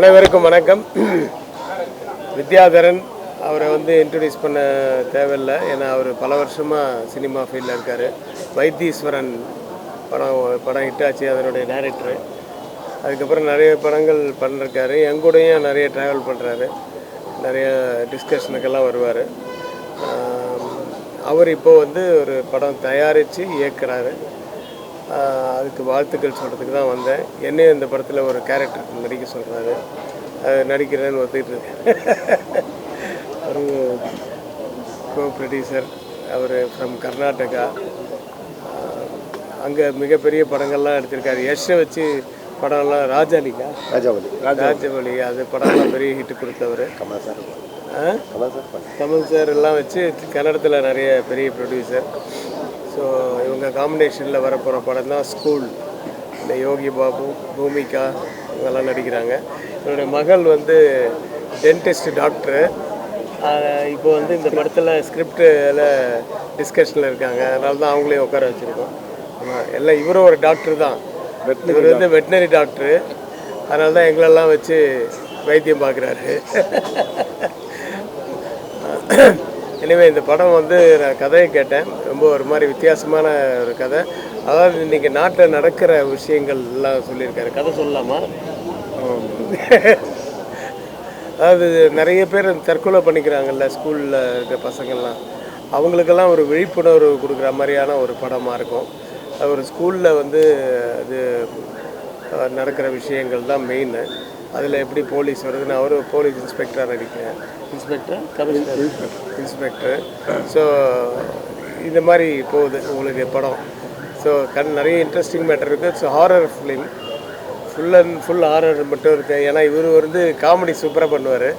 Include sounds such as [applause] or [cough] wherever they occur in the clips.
அனைவருக்கும் வணக்கம். வித்யாதரன் அவரை வந்து இன்ட்ரடியூஸ் பண்ண தேவையில்லை. ஏன்னா அவர் பல வருஷமாக சினிமா ஃபீல்டில் இருக்கார். வைத்தீஸ்வரன் படம் படம் ஹிட்டாச்சு அதனுடைய டேரக்டரு அதுக்கப்புறம் நிறைய படங்கள் பண்ணிருக்காரு. என் கூடயும் நிறைய ட்ராவல் பண்ணுறாரு நிறைய டிஸ்கஷனுக்கெல்லாம் வருவார். அவர் இப்போ வந்து ஒரு படம் தயாரித்து இயக்குறாரு. அதுக்கு வாழ்த்துக்கள் சொல்கிறதுக்கு தான் வந்தேன். என்னையும் இந்த படத்தில் ஒரு கேரக்டர் நடிக்க சொல்கிறாரு அது நடிக்கிறேன்னு ஒத்துக்கிட்டு இருக்கேன் ஒரு கோ ப்ரொடியூசர் அவர் ஃப்ரம் கர்நாடகா. அங்கே மிகப்பெரிய படங்கள்லாம் எடுத்திருக்காரு. யஷை வச்சு படம்லாம் ராஜாலிக்கா ராஜாவலி. ராஜவலி. அது படம்லாம் பெரிய ஹிட் கொடுத்தவர். கமல் சார் கமல் சார் எல்லாம் வச்சு கன்னடத்தில் நிறைய பெரிய ப்ரொடியூசர் ஸோ இவங்க காம்பினேஷனில் வரப்போகிற படம் தான் ஸ்கூல் இந்த யோகி பாபு பூமிகா இவங்கெல்லாம் நடிக்கிறாங்க. என்னுடைய மகள் வந்து டென்டிஸ்ட் டாக்டரு இப்போ வந்து இந்த படத்தில் ஸ்கிரிப்டில் டிஸ்கஷனில் இருக்காங்க. அதனால தான் அவங்களையும் உட்கார வச்சுருக்கோம். ஆமாம் எல்லாம் இவரும் ஒரு டாக்டர் தான். இவர் வந்து வெட்டினரி டாக்டரு அதனால தான் எங்களெல்லாம் வச்சு வைத்தியம் பார்க்குறாரு. எனவே இந்த படம் வந்து நான் கதையை கேட்டேன். ரொம்ப ஒரு மாதிரி வித்தியாசமான ஒரு கதை. அதாவது இன்றைக்கி நாட்டில் நடக்கிற விஷயங்கள் எல்லாம் சொல்லியிருக்காரு. கதை சொல்லலாமா? அதாவது நிறைய பேர் தற்கொலை பண்ணிக்கிறாங்கல்ல ஸ்கூலில் இருக்க பசங்கள்லாம். அவங்களுக்கெல்லாம் ஒரு விழிப்புணர்வு கொடுக்குற மாதிரியான ஒரு படமாக இருக்கும். அது ஒரு ஸ்கூலில் வந்து அது நடக்கிற விஷயங்கள் தான் மெயின் அதில் எப்படி போலீஸ் வருது நான் ஒரு போலீஸ் இன்ஸ்பெக்டராக நடிக்கிறேன் இன்ஸ்பெக்டர்? கமிஷனர். இன்ஸ்பெக்டர். ஸோ இந்த மாதிரி போகுது உங்களுக்கு படம். ஸோ கண் நிறைய இன்ட்ரெஸ்டிங் மேட்டர் இருக்குது so horror film full and full horror மட்டும் இருக்கு. ஏன்னா இவர் வந்து காமெடி சூப்பராக பண்ணுவார்.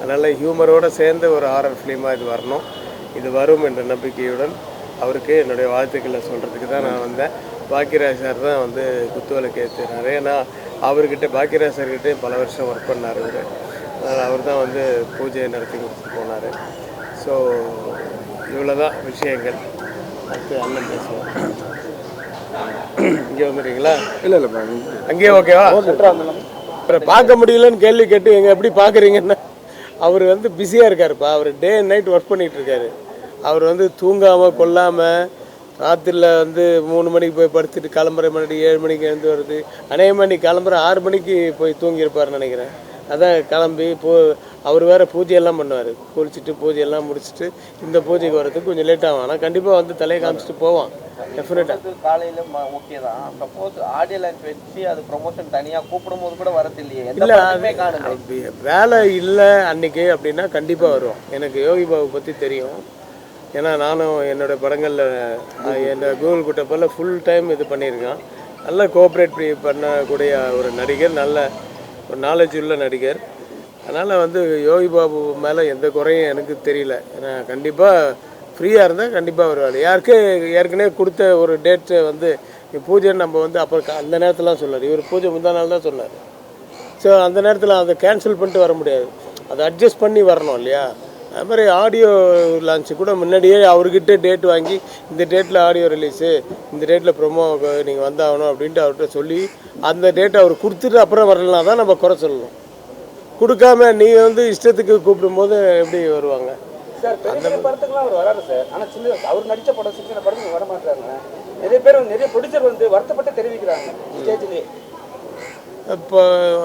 அதனால் ஹியூமரோடு சேர்ந்து ஒரு ஹாரர் ஃபிலிமாக இது வரணும். இது வரும் என்ற நம்பிக்கையுடன். அவருக்கு என்னுடைய வாழ்த்துக்களை சொல்கிறதுக்கு தான் நான் வந்தேன். பாக்கியராஜ் சார் தான் வந்து குத்துவிளக்கு ஏற்றுறாரு ஏன்னா அவர்கிட்ட பாக்கியராஜ் சார்கிட்ட பல வருஷம் ஒர்க் பண்ணார் இவர். அதனால் அவர் தான் வந்து பூஜை நடத்தி கொடுத்துட்டு போனார். ஸோ இவ்வளோ தான் விஷயங்கள். அடுத்து அண்ணன் பேசுவோம். இங்கே வந்துடுறீங்களா இல்லை இல்லை அங்கேயே ஓகேவா? அப்புறம் பார்க்க முடியலன்னு கேள்வி கேட்டு எங்க எப்படி பார்க்குறீங்கன்னா? அவர் வந்து பிஸியாக இருக்காருப்பா. அவர் டே அண்ட் நைட் ஒர்க் பண்ணிட்டு இருக்காரு. அவர் வந்து தூங்காமல் கொல்லாமல் ராத்திரியில் வந்து மூணு மணிக்கு போய் படுத்துட்டு கிளம்புற மணி ஏழு மணிக்கு எழுந்து வருது அநேகமாக நீ கிளம்புற ஆறு மணிக்கு போய் தூங்கியிருப்பாருன்னு நினைக்கிறேன். அதான் கிளம்பி போ அவர் வேறு பூஜையெல்லாம் பண்ணுவார். குளிச்சுட்டு பூஜையெல்லாம் முடிச்சுட்டு இந்த பூஜைக்கு வர்றதுக்கு கொஞ்சம் லேட் ஆகும் ஆனால் கண்டிப்பாக வந்து தலையை காமிச்சிட்டு போவான். டெஃபினட்டாக காலையில ஓகே தான் சப்போஸ் ஆடியோ லான்ச் வச்சு அது ப்ரொமோஷன் தனியா கூப்பிடும் போது கூட வரது இல்லையே இல்லை வேலை இல்லை அன்னைக்கு அப்படின்னா கண்டிப்பாக வரும் எனக்கு யோகி பாபு பற்றி தெரியும். ஏன்னா நானும் என்னோட படங்களில் என்னோட கூகுள் குட்டப்பில் ஃபுல் டைம் இது பண்ணியிருக்கேன். நல்ல கோஆப்ரேட் பண்ணக்கூடிய ஒரு நடிகர் நல்ல ஒரு நாலேஜ் உள்ள நடிகர். அதனால் வந்து யோகி பாபு மேலே எந்த குறையும் எனக்கு தெரியல. ஏன்னா கண்டிப்பாக ஃப்ரீயாக இருந்தால் கண்டிப்பாக வருவார். யாருக்கு ஏற்கனவே கொடுத்த ஒரு டேட்டை வந்து பூஜை நம்ம வந்து அப்புறம் அந்த நேரத்தில் சொன்னார். இவர் பூஜை முந்தா நாள் தான் சொன்னார். ஸோ அந்த நேரத்தில் அதை கேன்சல் பண்ணிட்டு வர முடியாது. அதை அட்ஜஸ்ட் பண்ணி வரணும் இல்லையா? அது மாதிரி ஆடியோ லான்ச்சு கூட முன்னாடியே அவர்கிட்ட டேட் வாங்கி இந்த டேட்டில் ஆடியோ ரிலீஸு இந்த டேட்டில் ப்ரொமோ நீங்கள் வந்தாகணும் அப்படின்ட்டு அவர்கிட்ட சொல்லி அந்த டேட்டை அவர் கொடுத்துட்டு அப்புறம் வரலாம் தான் நம்ம குறை சொல்லணும். கொடுக்காம நீ வந்து இஷ்டத்துக்கு கூப்பிடும்போது எப்படி வருவாங்க? சார் பெரிய படத்துக்குலாம் அவர் வராரு சார். ஆனா சின்ன அவர் நடிச்ச படம் சின்ன படத்துக்கு வர மாட்டாங்க நிறைய பேர் நிறைய ப்ரொடியூசர் வந்து வருத்தப்பட்டு தெரிவிக்கிறாங்க ஸ்டேஜ்லேயே. இப்போ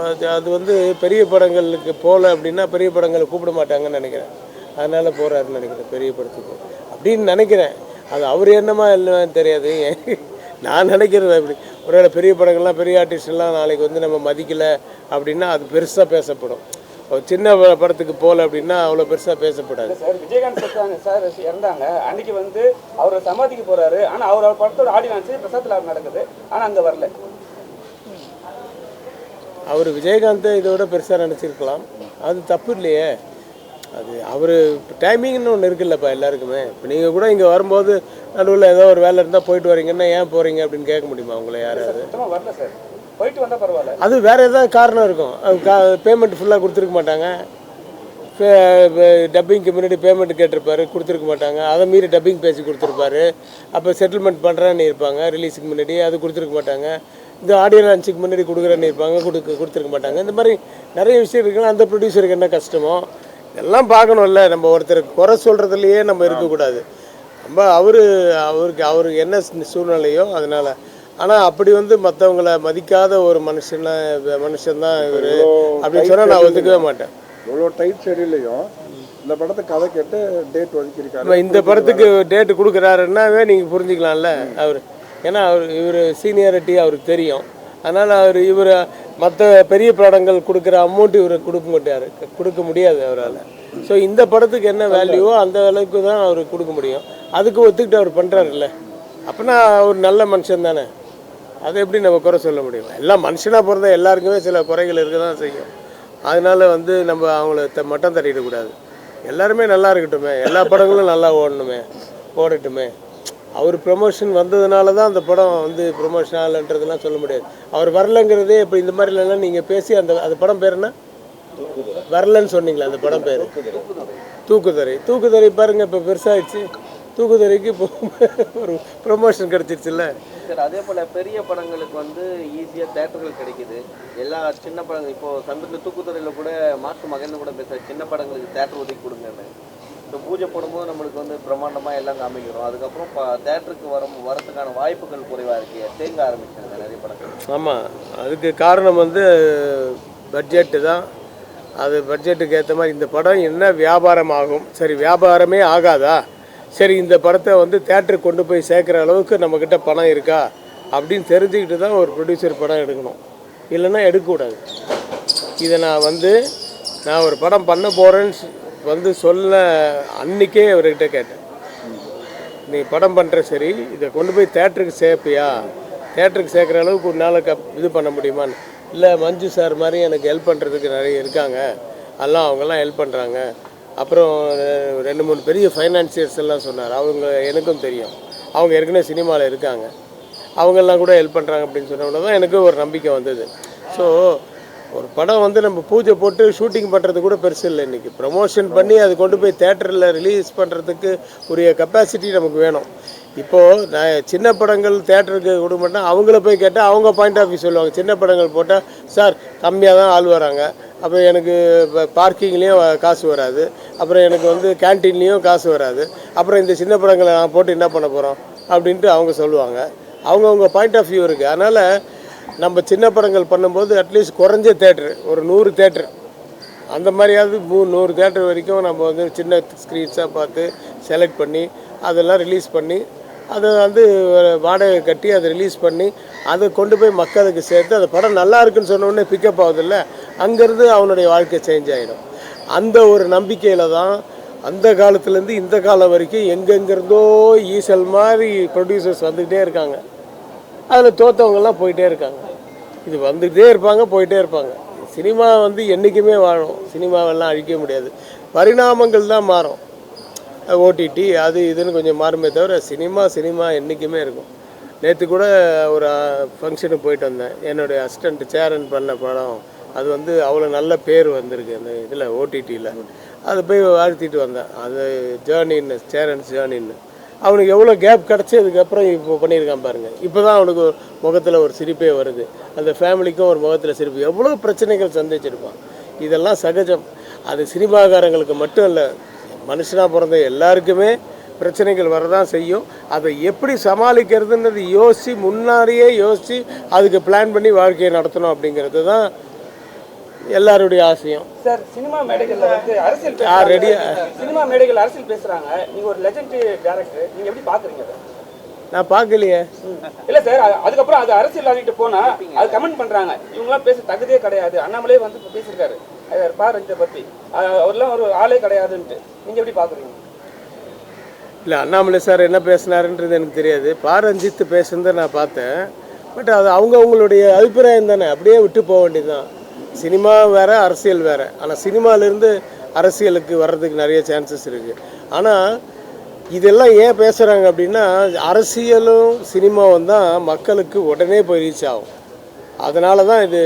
அது அது வந்து பெரிய படங்களுக்கு போகல அப்படின்னா பெரிய படங்களை கூப்பிட மாட்டாங்கன்னு நினைக்கிறேன். அதனால் போகிறாருன்னு நினைக்கிறேன் பெரிய படத்துக்கு அப்படின்னு நினைக்கிறேன். அது அவர் என்னமா இல்லைன்னு தெரியாது. நான் நினைக்கிறது அப்படி. ஒருவேளை பெரிய படங்கள்லாம் பெரிய ஆர்டிஸ்ட்லாம் நாளைக்கு வந்து நம்ம மதிக்கலை அப்படின்னா அது பெருசாக பேசப்படும். சின்ன படத்துக்கு போகல அப்படின்னா அவ்வளோ பெருசாக பேசப்படாது. சார் விஜயகாந்த் சத்தாங்க சார் இறந்தாங்க. அன்னைக்கு வந்து அவர் சமாதிக்கு போறாரு. ஆனா அவர் அவர் படத்தோட ஆடி லான்ச் பிரசாத் லாப் நடக்குது. ஆனா அங்க வரல. அவர் விஜயகாந்தை இதோட பெருசாக நினச்சிருக்கலாம். அது தப்பு இல்லையே. அது அவர் டைமிங்னு ஒன்று இருக்குல்லப்பா எல்லாருக்குமே. இப்போ நீங்கள் கூட இங்கே வரும்போது நடுவில் ஏதோ ஒரு வேலை இருந்தால் போயிட்டு வரீங்கன்னா ஏன் போகிறீங்க அப்படின்னு கேட்க முடியுமா உங்களை யாராவது? வரல சார். போயிட்டு வந்தா பரவாயில்ல. அது வேற ஏதாவது காரணம் இருக்கும். பேமெண்ட் ஃபுல்லாக கொடுத்துருக்க மாட்டாங்க. டப்பிங்க்கு முன்னாடி பேமெண்ட் கேட்டிருப்பாரு கொடுத்துருக்க மாட்டாங்க. அதை மீறி டப்பிங் பேசி கொடுத்துருப்பாரு. அப்போ செட்டில்மெண்ட் பண்ணுறேன்னு இருப்பாங்க. ரிலீஸுக்கு முன்னாடி அது கொடுத்துருக்க மாட்டாங்க. இந்த ஆடியோ லான்ச்சுக்கு முன்னாடி கொடுக்குறேன்னு இருப்பாங்க. கொடுக்க கொடுத்துருக்க மாட்டாங்க. இந்த மாதிரி நிறைய விஷயம் இருக்குன்னா அந்த ப்ரொடியூசருக்கு என்ன கஷ்டமோ எல்லாம் பார்க்கணும்ல. நம்ம ஒருத்தருக்கு குறை சொல்கிறதுலையே நம்ம இருக்கக்கூடாது. நம்ம அவர் அவருக்கு அவருக்கு என்ன சூழ்நிலையோ அதனால். ஆனால் அப்படி வந்து மற்றவங்கள மதிக்காத ஒரு மனுஷனை மனுஷன்தான் இவர். அப்படின்னு சொன்னால் நான் ஒத்துக்கவே மாட்டேன். இவ்வளோ டைட் ஷெடியூலையும் இந்த படத்தை கதை கேட்டு டேட் ஒதுக்கியிருக்காரு. இந்த படத்துக்கு டேட்டு கொடுக்குறாருன்னாவே நீங்கள் புரிஞ்சுக்கலாம்ல அவர். ஏன்னா அவர் இவர் சீனியாரிட்டி அவருக்கு தெரியும். அதனால் அவர் இவர் மற்ற பெரிய படங்கள் கொடுக்குற அமௌண்ட் இவர் கொடுக்க மாட்டார். கொடுக்க முடியாது அவரால். ஸோ இந்த படத்துக்கு என்ன வேல்யூவோ அந்த அளவுக்கு தான் அவர் கொடுக்க முடியும். அதுக்கு ஒத்துக்கிட்டு அவர் பண்ணுறாருல்ல அப்போனா அவர் நல்ல மனுஷன் தானே. அதை எப்படி நம்ம குறை சொல்ல முடியும்? எல்லாம் மனுஷனாக பிறந்த எல்லாருக்குமே சில குறைகள் இருக்க தான் செய்யும். அதனால வந்து நம்ம அவங்கள த- மட்டம் தட்டிடக்கூடாது. எல்லாருமே நல்லா இருக்கட்டுமே. எல்லா படங்களும் நல்லா ஓடணுமே. ஓடட்டுமே. அவர் ப்ரொமோஷன் வந்ததுனால தான் அந்த படம் வந்து ப்ரொமோஷன் ஆகலைன்றதுலாம் சொல்ல முடியாது. அவர் வரலங்கிறதே இப்போ இந்த மாதிரிலாம் நீங்கள் பேசி அந்த அந்த படம் பேர் என்ன? வரலன்னு சொன்னீங்களா அந்த படம் பேர். தூக்குதரை தூக்குதரை பாருங்கள் இப்போ பெருசாகிடுச்சு தூக்குதுறைக்கு இப்போ ஒரு ப்ரொமோஷன் கிடச்சிருச்சுல்ல. சார் அதே போல பெரிய படங்களுக்கு வந்து ஈஸியாக தேட்டர்கள் கிடைக்குது. எல்லா சின்ன படங்கள் இப்போ சமீபத்தில் தூக்குத்துறையில் கூட மாஸ்டர் மகன் கூட பேச சின்ன படங்களுக்கு தேட்டர் ஒதுக்கி கொடுங்கன்னு. இந்த பூஜை போடும்போது நம்மளுக்கு வந்து பிரம்மாண்டமாக எல்லாம் காமிக்கிறோம். அதுக்கப்புறம் தேட்டருக்கு வர வரத்துக்கான வாய்ப்புகள் குறைவாக இருக்கு தேங்க ஆரம்பிச்சாங்க நிறைய படங்கள். ஆமாம் அதுக்கு காரணம் வந்து பட்ஜெட்டு தான். அது பட்ஜெட்டுக்கு ஏற்ற மாதிரி இந்த படம் என்ன வியாபாரம் ஆகும்? சரி வியாபாரமே ஆகாதா? சரி இந்த படத்தை வந்து தேட்டருக்கு கொண்டு போய் சேர்க்குற அளவுக்கு நம்மக்கிட்ட பணம் இருக்கா? அப்படின்னு தெரிஞ்சுக்கிட்டு தான் ஒரு ப்ரொடியூசர் படம் எடுக்கணும். இல்லைன்னா எடுக்கக்கூடாது. இதை நான் வந்து நான் ஒரு படம் பண்ண போகிறேன்னு வந்து சொல்ல அன்னைக்கே அவர்கிட்ட கேட்டேன். நீ படம் பண்ணுற சரி இதை கொண்டு போய் தேட்டருக்கு சேர்ப்பியா? தேட்டருக்கு சேர்க்குற அளவுக்கு ஒரு நாளைக்கு இது பண்ண முடியுமான்னு. இல்லை மஞ்சு சார் மாதிரி எனக்கு ஹெல்ப் பண்ணுறதுக்கு நிறைய இருக்காங்க. அதெல்லாம் அவங்கெல்லாம் ஹெல்ப் பண்ணுறாங்க அப்புறம் ரெண்டு மூணு பெரிய ஃபைனான்சியர்ஸ் எல்லாம் சொன்னார். அவங்க எனக்கும் தெரியும். அவங்க ஏற்கனவே சினிமாவில் இருக்காங்க. அவங்கெல்லாம் கூட ஹெல்ப் பண்ணுறாங்க அப்படின்னு சொன்ன தான் எனக்கு ஒரு நம்பிக்கை வந்தது. ஸோ ஒரு படம் வந்து நம்ம பூஜை போட்டு ஷூட்டிங் பண்ணுறது கூட பெருசு இல்லை இன்றைக்கி ப்ரமோஷன் பண்ணி அது கொண்டு போய் தேட்டரில் ரிலீஸ் பண்ணுறதுக்கு உரிய கெப்பாசிட்டி நமக்கு வேணும். இப்போது நான் சின்ன படங்கள் தேட்டருக்கு கொடுக்க மாட்டேன். அவங்கள போய் கேட்டால் அவங்க பாயிண்ட் ஆஃப் வியூ சொல்லுவாங்க. சின்ன படங்கள் போட்டால் சார் கம்மியாக தான் ஆள் வராங்க. அப்புறம் எனக்கு பார்க்கிங்லேயும் காசு வராது. அப்புறம் எனக்கு வந்து கேன்டீன்லேயும் காசு வராது. அப்புறம் இந்த சின்ன படங்களை நான் போட்டு என்ன பண்ண போகிறோம் அப்படின்ட்டு அவங்க சொல்லுவாங்க. அவங்கவுங்க பாயிண்ட் ஆஃப் வியூ இருக்குது அதனால் நம்ம சின்ன படங்கள் பண்ணும்போது அட்லீஸ்ட் குறைஞ்ச தேட்ரு ஒரு நூறு தேட்ரு அந்த மாதிரியாவது மூ நூறு தேட்டர் வரைக்கும் நம்ம வந்து சின்ன ஸ்க்ரீன்ஸாக பார்த்து செலக்ட் பண்ணி அதெல்லாம் ரிலீஸ் பண்ணி அதை வந்து வாடகை கட்டி அதை ரிலீஸ் பண்ணி அதை கொண்டு போய் மக்களுக்கு சேர்த்து அந்த படம் நல்லா இருக்குன்னு சொன்ன உடனே பிக்கப் ஆகுதில்ல அங்கேருந்து அவனுடைய வாழ்க்கை சேஞ்ச் ஆகிடும் அந்த ஒரு நம்பிக்கையில் தான் அந்த காலத்துலேருந்து இந்த காலம் வரைக்கும் எங்கெங்கிருந்தோ ஈசல் மாதிரி ப்ரொடியூசர்ஸ் வந்துக்கிட்டே இருக்காங்க. அதில் தோற்றவங்கெல்லாம் போயிட்டே இருக்காங்க. இது வந்துகிட்டே இருப்பாங்க போயிட்டே இருப்பாங்க. சினிமா வந்து என்றைக்குமே வாழும். சினிமாவெல்லாம் அழிக்க முடியாது. பரிணாமங்கள் தான் மாறும். ஓடிடி அது இதுன்னு கொஞ்சம் மாறுமே தவிர சினிமா சினிமா என்றைக்குமே இருக்கும். நேற்று கூட ஒரு ஃபங்க்ஷனுக்கு போயிட்டு வந்தேன். என்னுடைய அசிஸ்டண்ட் சேரன் பண்ண படம் அது வந்து அவ்வளோ நல்ல பேர் வந்திருக்கு அந்த இதில் ஓடிடியில் அதை போய் வாழ்த்திட்டு வந்தேன். அது ஜேர்னின்னு சேரன்ஸ் ஜேர்னின்னு அவனுக்கு எவ்வளோ கேப் கிடச்சி அதுக்கப்புறம் இப்போ பண்ணியிருக்கான் பாருங்கள் இப்போ தான் அவனுக்கு முகத்தில் ஒரு சிரிப்பே வருது. அந்த ஃபேமிலிக்கும் ஒரு முகத்தில் சிரிப்பு. எவ்வளோ பிரச்சனைகள் சந்திச்சிருப்பான். இதெல்லாம் சகஜம். அது சினிமாக்காரங்களுக்கு மட்டும் இல்லை மனுஷனாக பிறந்த எல்லாருக்குமே பிரச்சனைகள் வரதான் செய்யும். அதை எப்படி சமாளிக்கிறதுன்றது யோசித்து முன்னாடியே யோசித்து அதுக்கு பிளான் பண்ணி வாழ்க்கையை நடத்தணும் அப்படிங்கிறது தான் எல்லாருடைய ஆசையும். சார் சினிமா மேடைகள்ல வந்து அரசியல். பேசுறாங்க. சினிமா மேடைகள் அரசியல் பேசுறாங்க. நீங்க ஒரு லெஜண்ட் டேரக்டர் நீங்க எப்படி பாக்குறீங்க நான் பார்க்கலையே இல்ல சார் அது- அதுக்கப்புறம் அது அரசியல் ஆடிட்டு போனா அது கமெண்ட் பண்றாங்க. இவங்கலாம் பேச தகுதியே கிடையாது. அண்ணாமலே வந்து பேசியிருக்காரு. அது பா ரஞ்சித்தை பத்தி. அவர்லாம் ஒரு ஆளே கிடையாதுன்ட்டு. நீங்க எப்படி பாக்குறீங்க? இல்லை அண்ணாமலை சார் என்ன பேசினாருன்றது எனக்கு தெரியாது. பா ரஞ்சித் பேசுனதை நான் பார்த்தேன். பட் அது அவங்க அவங்களுடைய அபிப்பிராயம் தானே. அப்படியே விட்டு போக வேண்டியதுதான். சினிமா வேறு அரசியல் வேறு. ஆனால் சினிமாலேருந்து அரசியலுக்கு வர்றதுக்கு நிறைய சான்சஸ் இருக்குது ஆனால் இதெல்லாம் ஏன் பேசுகிறாங்க அப்படின்னா அரசியலும் சினிமாவும் தான் மக்களுக்கு உடனே போய் ரீச் ஆகும். அதனால தான் இது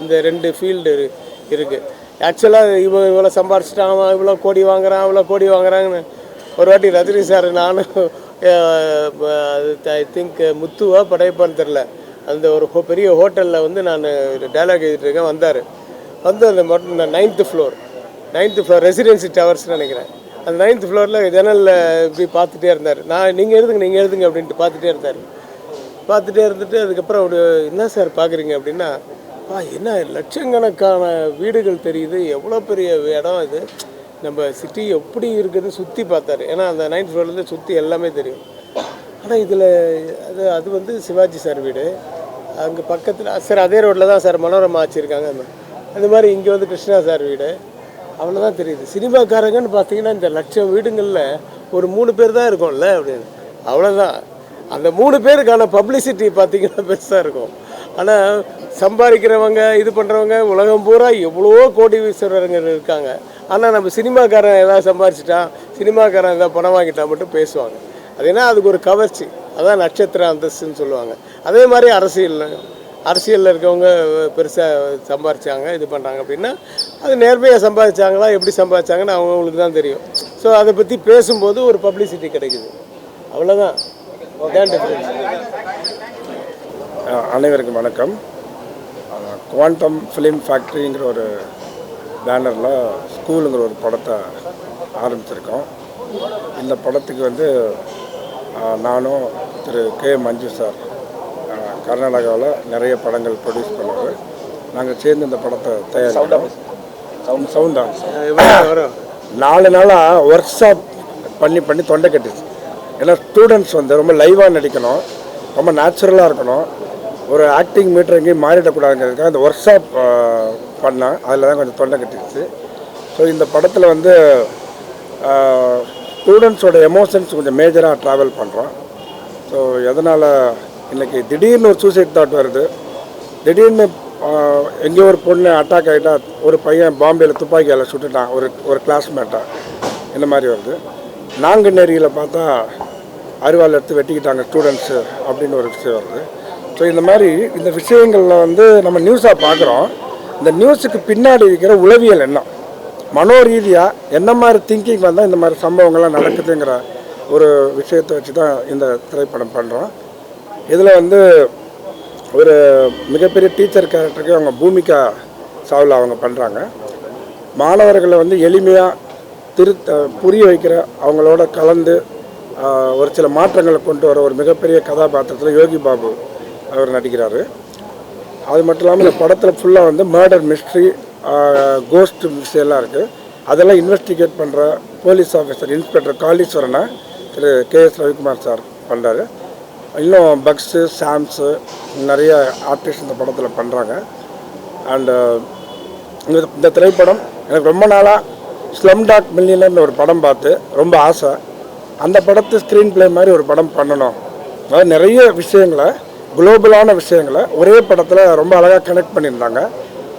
இந்த ரெண்டு ஃபீல்டு இருக்குது ஆக்சுவலாக இவன் இவ்வளோ சம்பாரிச்சிட்டான் அவன் இவ்வளோ கோடி வாங்குறான் இவ்வளோ கோடி வாங்குறாங்கன்னு ஒரு வாட்டி ரஜினி சார் நானும் [laughs] ஐ திங்க் முத்துவா படைப்பான்னு தெரில. அந்த ஒரு பெரிய ஹோட்டலில் வந்து நான் டைலாக் எழுதிட்டுருக்கேன் வந்தார். வந்து அந்த மட்டும் ninth floor ninth floor residency டவர்ஸ்னு நினைக்கிறேன். அந்த நைன்த் ஃப்ளோரில் ஜன்னலில் இப்படி பார்த்துட்டே இருந்தார். நான் நீங்கள் எழுதுங்க நீங்கள் எழுதுங்க அப்படின்ட்டு பார்த்துட்டே இருந்தார். பார்த்துட்டே இருந்துட்டு அதுக்கப்புறம் அவர் என்ன சார் பார்க்குறீங்க? அப்படின்னா பா என்ன லட்சக்கணக்கான வீடுகள் தெரியுது. எவ்வளோ பெரிய இடம் இது. நம்ம சிட்டி எப்படி இருக்குது சுற்றி பார்த்தாரு. ஏன்னா அந்த நைன்த் ஃப்ளோர்லேருந்து சுற்றி எல்லாமே தெரியும். ஆனால் இதில் அது அது வந்து சிவாஜி சார் வீடு. அங்கே பக்கத்தில் சார் அதே ரோட்டில் தான் சார் மனோரமா ஆச்சிருக்காங்க அந்த மாதிரி இங்கே வந்து கிருஷ்ணா சார் வீடு. அவ்வளோதான் தெரியுது. சினிமாக்காரங்கன்னு பார்த்தீங்கன்னா இந்த லட்சம் வீடுங்களில் ஒரு மூணு பேர் தான் இருக்கும்ல அப்படின்னு. அவ்வளோதான் அந்த மூணு பேருக்கான பப்ளிசிட்டி பார்த்தீங்கன்னா பெருசாக இருக்கும். ஆனால் சம்பாதிக்கிறவங்க இது பண்ணுறவங்க உலகம் பூரா கோடி கோடீஸ்வரர்கள் இருக்காங்க. ஆனால் நம்ம சினிமாக்காரன் எதாவது சம்பாரிச்சிட்டான் சினிமாக்காரன் எதாவது பணம் வாங்கிட்டான் மட்டும் பேசுவாங்க. அது என்ன அதுக்கு ஒரு கவர்ச்சி. அதான் நட்சத்திர அந்தஸ்துன்னு சொல்லுவாங்க. அதே மாதிரி அரசியல் அரசியலில் இருக்கவங்க பெருசாக சம்பாதிச்சாங்க இது பண்ணுறாங்க அப்படின்னா அது நேர்மையாக சம்பாதிச்சாங்களா எப்படி சம்பாதிச்சாங்கன்னு அவங்களுக்கு தான் தெரியும். ஸோ அதை பற்றி பேசும்போது ஒரு பப்ளிசிட்டி கிடைக்குது. அவ்வளோதான் அனைவருக்கும் வணக்கம். குவாண்டம் ஃபிலிம் ஃபேக்ட்ரிங்கிற ஒரு பேனரில் ஸ்கூலுங்கிற ஒரு படத்தை ஆரம்பிச்சிருக்கோம். இந்த படத்துக்கு வந்து நானும் திரு கே மஞ்சு சார் கர்நாடகாவில் நிறைய படங்கள் ப்ரொடியூஸ் பண்ணுவார் நாங்கள் சேர்ந்து இந்த படத்தை தயாரிக்கிறோம். சவுண்ட் நாலு நாளாக ஒர்க் ஷாப் பண்ணி பண்ணி தொண்டை கட்டுச்சு ஏன்னா ஸ்டூடெண்ட்ஸ் வந்து ரொம்ப லைவாக நடிக்கணும். ரொம்ப நேச்சுரலாக இருக்கணும். ஒரு ஆக்டிங் மீட்டர் எங்கேயும் மாறிடக்கூடாதுங்கிறதுக்காக அந்த ஒர்க் ஷாப் பண்ணேன். அதில் தான் கொஞ்சம் தொண்டை கட்டிடுச்சு. ஸோ இந்த படத்தில் வந்து ஸ்டூடெண்ட்ஸோட எமோஷன்ஸ் கொஞ்சம் மேஜராக ட்ராவல் பண்ணுறோம் ஸோ எதனால் இன்றைக்கி திடீர்னு ஒரு சூசைட் தாட் வருது. திடீர்னு எங்கேயோ ஒரு பொண்ணு அட்டாக் ஆகிட்டா ஒரு பையன் பாம்பேயில் துப்பாக்கியால் சுட்டுட்டான் ஒரு ஒரு கிளாஸ்மேட்டாக இந்த மாதிரி வருது. நாங்குநேரியில் பார்த்தா அருவாள் எடுத்து வெட்டிக்கிட்டாங்க ஸ்டூடெண்ட்ஸு அப்படின்னு ஒரு விஷயம் வருது. ஸோ இந்த மாதிரி இந்த விஷயங்களில் வந்து நம்ம நியூஸாக பார்க்குறோம். இந்த நியூஸுக்கு பின்னாடி இருக்கிற உளவியல் என்ன? மனோரீதியாக என்ன மாதிரி திங்கிங் வந்தால் இந்த மாதிரி சம்பவங்கள்லாம் நடக்குதுங்கிற ஒரு விஷயத்தை வச்சு தான் இந்த திரைப்படம் பண்ணுறோம் இதில் வந்து ஒரு மிகப்பெரிய டீச்சர் கேரக்டருக்கு அவங்க பூமிகா சாவில் அவங்க பண்ணுறாங்க மாணவர்களை வந்து எளிமையாக திரு புரிய வைக்கிற அவங்களோட கலந்து ஒரு சில மாற்றங்களை கொண்டு வர ஒரு மிகப்பெரிய கதாபாத்திரத்தில் யோகி பாபு அவர் நடிக்கிறார். அது மட்டும் இல்லாமல் இந்த படத்தில் ஃபுல்லாக வந்து மர்டர் மிஸ்ட்ரி கோஸ்ட் விஷயம்லாம் இருக்குது அதெல்லாம் இன்வெஸ்டிகேட் பண்ணுற போலீஸ் ஆஃபீஸர் இன்ஸ்பெக்டர் காளீஸ்வரனை திரு கே எஸ் ரவிக்குமார் சார் பண்ணுறாரு இன்னும் பக்ஸு சாம்ஸு நிறைய ஆர்டிஸ்ட் இந்த படத்தில் பண்ணுறாங்க அண்டு இந்த இந்த திரைப்படம் எனக்கு ரொம்ப நாளாக ஸ்லம் டாக் மில்லியனர்னு ஒரு படம் பார்த்து ரொம்ப ஆசை. அந்த படத்து ஸ்க்ரீன் ப்ளே மாதிரி ஒரு படம் பண்ணணும். அதாவது நிறைய விஷயங்களை குளோபலான விஷயங்களை ஒரே படத்தில் ரொம்ப அழகாக கனெக்ட் பண்ணியிருந்தாங்க.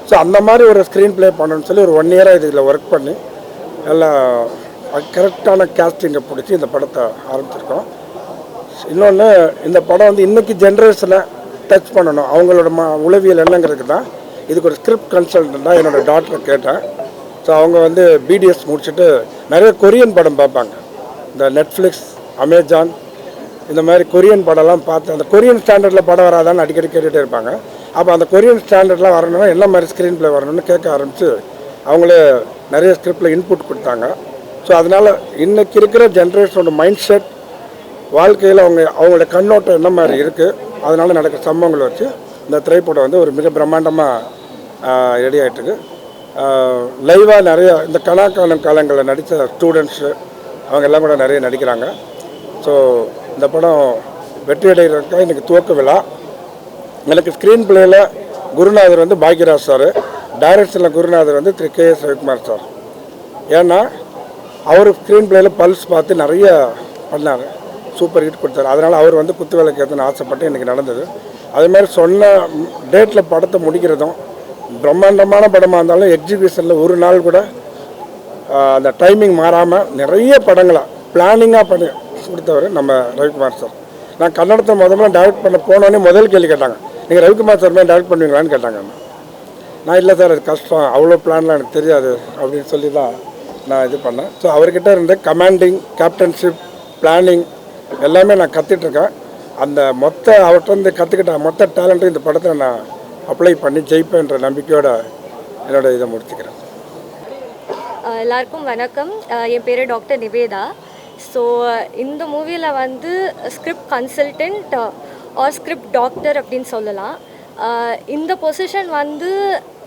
ஸோ அந்த மாதிரி ஒரு ஸ்க்ரீன் ப்ளே பண்ணணும்னு சொல்லி ஒரு ஒன் இயராக இதில் ஒர்க் பண்ணி எல்லாம் கரெக்டான கேஸ்டிங்கை பிடிச்சி இந்த படத்தை ஆரம்பிச்சிருக்கோம். இன்னொன்று இந்த படம் வந்து இன்னைக்கு ஜென்ரேஷனை டச் பண்ணணும். அவங்களோட ம உளவியல் என்னங்கிறதுக்கு தான். இதுக்கு ஒரு ஸ்கிரிப்ட் தான் என்னோட டாக்டரை கேட்டேன். ஸோ அவங்க வந்து பிடிஎஸ் முடிச்சுட்டு நிறைய கொரியன் படம் பார்ப்பாங்க. இந்த நெட்ஃப்ளிக்ஸ் அமேசான் இந்த மாதிரி கொரியன் படம்லாம் பார்த்து அந்த கொரியன் ஸ்டாண்டர்டில் படம் வராதான்னு அடிக்கடி கேட்டுகிட்டே இருப்பாங்க. அப்போ அந்த கொரியன் ஸ்டாண்டர்ட்லாம் வரணும்னா என்ன மாதிரி ஸ்க்ரீன் ப்ளே வரணும்னு கேட்க ஆரம்பித்து அவங்களே நிறைய ஸ்கிரிப்டில் இன்புட் கொடுத்தாங்க. ஸோ அதனால் இன்றைக்கி இருக்கிற ஜென்ரேஷனோட மைண்ட் செட் வாழ்க்கையில் அவங்க அவங்களோட கண்ணோட்டம் என்ன மாதிரி இருக்குது அதனால் நடக்கிற சம்பவங்களை வச்சு இந்த திரைப்படம் வந்து ஒரு மிக பிரம்மாண்டமாக ரெடி ஆகிட்டுருக்கு லைவாக நிறைய இந்த கலாக்காலம் காலங்களில் நடித்த ஸ்டூடெண்ட்ஸு அவங்க எல்லாம் கூட நிறைய நடிக்கிறாங்க. ஸோ இந்த படம் வெற்றி அடைகிறதுக்காக இன்றைக்கி துவக்க விழா. எனக்கு ஸ்க்ரீன் பிளேயில் குருநாதர் வந்து பாக்யராஜ் சார் டைரக்ஷனில் குருநாதர் வந்து திரு கே எஸ் ரவிக்குமார் சார். ஏன்னா அவர் ஸ்க்ரீன் பிளேயில் பல்ஸ் பார்த்து நிறைய பண்ணார். சூப்பர் ஹிட் கொடுத்தாரு. அதனால் அவர் வந்து குத்து விளக்கு ஏற்றணும்னு ஆசைப்பட்டு எனக்கு நடந்தது. அதேமாதிரி சொன்ன டேட்டில் படத்தை முடிக்கிறதும் பிரம்மாண்டமான படமாக இருந்தாலும் எக்ஸிபிஷனில் ஒரு நாள் கூட அந்த டைமிங் மாறாமல் நிறைய படங்களை பிளானிங்காக பண்ணி கொடுத்தவர் நம்ம ரவிக்குமார் சார். நான் கன்னடத்தை முதல்ல டைரக்ட் பண்ண போனோடனே முதல் கேள்வி கேட்டாங்க. நீங்கள் ரவிக்குமார் சார் மாதிரி டைரக்ட் பண்ணுவீங்களான்னு கேட்டாங்க. நான் இல்லை சார் அது கஷ்டம். அவ்வளோ பிளான்லாம் எனக்கு தெரியாது அப்படின்னு சொல்லி தான் நான் இது பண்ணேன். ஸோ அவர்கிட்ட இருந்த கமாண்டிங் கேப்டன்ஷிப் பிளானிங் எல்லாமே நான் கற்றுட்ருக்கேன் அந்த மொத்த அவர்கிட்ட கற்றுக்கிட்ட மொத்த டேலண்ட்டும் இந்த படத்தில் நான் அப்ளை பண்ணி ஜெயிப்பேன்ற நம்பிக்கையோட என்னோட இதை முடிச்சுக்கிறேன். எல்லாருக்கும் வணக்கம். என் பேர் டாக்டர் நிவேதா. ஸோ இந்த மூவியில் வந்து script consultant or script doctor அப்படின்னு சொல்லலாம். இந்த பொசிஷன் வந்து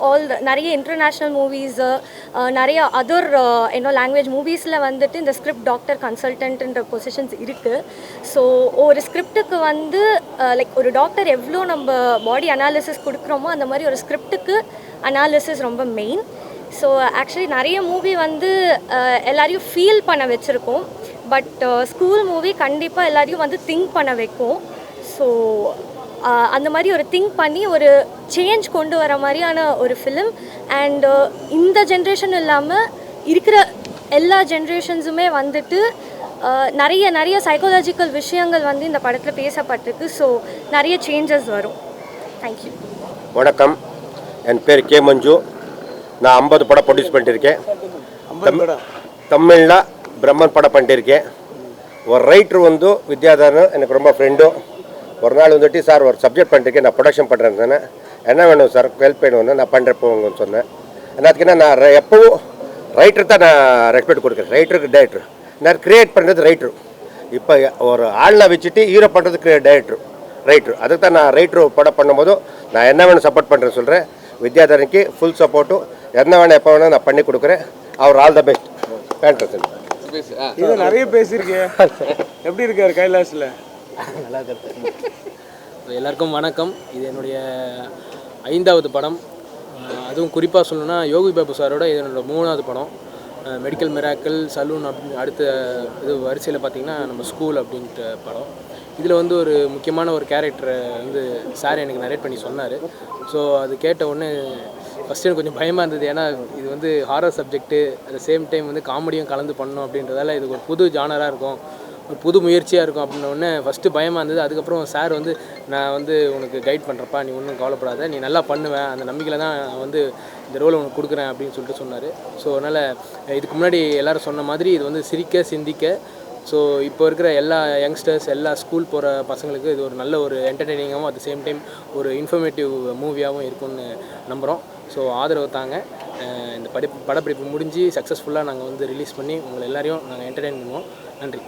ஆல் நிறைய இன்டர்நேஷ்னல் மூவிஸு uh, uh, நிறைய அதர் என்ன லாங்குவேஜ் மூவிஸில் வந்துட்டு இந்த ஸ்கிரிப்ட் டாக்டர் கன்சல்டன்ட்ன்ற பொசிஷன்ஸ் இருக்குது ஸோ ஒரு ஸ்கிரிப்டுக்கு வந்து uh, லைக் ஒரு டாக்டர் எவ்வளோ நம்ம பாடி அனாலிசிஸ் கொடுக்குறோமோ அந்த மாதிரி ஒரு ஸ்கிரிப்டுக்கு அனாலிசிஸ் ரொம்ப மெயின் ஸோ ஆக்சுவலி நிறைய மூவி வந்து எல்லாரையும் ஃபீல் பண்ண வச்சுருக்கோம். பட் ஸ்கூல் மூவி கண்டிப்பாக எல்லாரையும் வந்து திங்க் பண்ண வைக்கும். ஸோ அந்த மாதிரி ஒரு திங்க் பண்ணி ஒரு சேஞ்ச் கொண்டு வர மாதிரியான ஒரு ஃபிலிம் அண்ட் இந்த ஜென்ரேஷன் இல்லாமல் இருக்கிற எல்லா ஜென்ரேஷன்ஸுமே வந்துட்டு நிறைய நிறைய சைக்காலஜிக்கல் விஷயங்கள் வந்து இந்த படத்தில் பேசப்பட்டிருக்கு. ஸோ நிறைய சேஞ்சஸ் வரும். தேங்க்யூ வணக்கம். என் பேர் கே மஞ்சு. நான் ஐம்பது படம் ப்ரொடியூஸ் பண்ணியிருக்கேன். தமிழில் பிரம்மன் படம் பண்ணியிருக்கேன். ஒரு ரைட்டர் வந்து வித்யாதரன் எனக்கு ரொம்ப ஃப்ரெண்டு ஒரு நாள் வந்துட்டு சார் ஒரு சப்ஜெக்ட் பண்ணிருக்கேன் நான் ப்ரொடக்ஷன் பண்ணுறேன் சொன்னேன். என்ன வேணும் சார் ஹெல்ப் வேணும்னு நான் பண்ணுறேன் போங்கன்னு சொன்னேன். என்னத்துக்குன்னா நான் ர- எப்பவும் ரைட்டர் தான் நான் ரெஸ்பெக்ட் கொடுக்குறேன். ரைட்டருக்கு டேரக்டர் நான் கிரியேட் பண்ணுறது ரைட்டர் இப்போ ஒரு ஆள்னா வச்சுட்டு ஹீரோ பண்ணுறது டேரக்டர் ரைட்ரு அதுக்கு தான் நான் ரைட்ரு படம் பண்ணும்போது நான் என்ன வேணும் சப்போர்ட் பண்ணுறேன்னு சொல்கிறேன் வித்யாதரனுக்கு ஃபுல் சப்போர்ட்டும் என்ன வேணும் எப்போ வேணும் நான் பண்ணி கொடுக்குறேன். அவர் ஆல் த பெஸ்ட் ஃபேண்டஸ் இது நிறைய பேசியிருக்கேன் [laughs] எப்படி இருக்காரு கைலாஸில் [laughs] எல்லாருக்கும் வணக்கம். இது என்னுடைய ஐந்தாவது படம். அதுவும் குறிப்பாக சொல்லணும்னா யோகி பாபு சாரோட இது என்னோடய மூணாவது படம். மெடிக்கல் மிராக்கல் சலூன் அப்படின்னு அடுத்த இது வரிசையில் பார்த்தீங்கன்னா நம்ம ஸ்கூல் அப்படின்ட்டு படம். இதில் வந்து ஒரு முக்கியமான ஒரு கேரக்டரை வந்து சார் எனக்கு நரேட் பண்ணி சொன்னார். ஸோ அது கேட்ட உடனே ஃபஸ்ட்டு எனக்கு கொஞ்சம் பயமாக இருந்தது. ஏன்னா இது வந்து horror subject at same time வந்து காமெடியும் கலந்து பண்ணணும் அப்படின்றதால இது ஒரு புது ஜானராக இருக்கும். புது முயற்சியாக இருக்கும் அப்படின்னோடனே ஃபஸ்ட்டு பயமாக இருந்தது. அதுக்கப்புறம் சார் வந்து நான் வந்து உனக்கு கைட் பண்ணுறப்பா நீ ஒன்றும் கவலைப்படாத. நீ நல்லா பண்ணுவேன். அந்த நம்பிக்கையில் தான் நான் வந்து இந்த ரோலை உனக்கு கொடுக்குறேன் அப்படின்னு சொல்லிட்டு சொன்னார். ஸோ அதனால் இதுக்கு முன்னாடி எல்லோரும் சொன்ன மாதிரி இது வந்து சிரிக்க சிந்திக்க. ஸோ இப்போ இருக்கிற எல்லா யங்ஸ்டர்ஸ் எல்லா ஸ்கூல் போகிற பசங்களுக்கு இது ஒரு நல்ல ஒரு என்டர்டெய்னிங்காகவும் அட் சேம் டைம் ஒரு இன்ஃபர்மேட்டிவ் மூவியாகவும் இருக்கும்னு நம்புகிறோம் ஸோ ஆதரவு தாங்க. இந்த படிப்பு படப்பிடிப்பு முடிஞ்சு சக்ஸஸ்ஃபுல்லாக நாங்கள் வந்து ரிலீஸ் பண்ணி உங்களை எல்லாரையும் நாங்கள் என்டர்டெயின் பண்ணுவோம். நன்றி.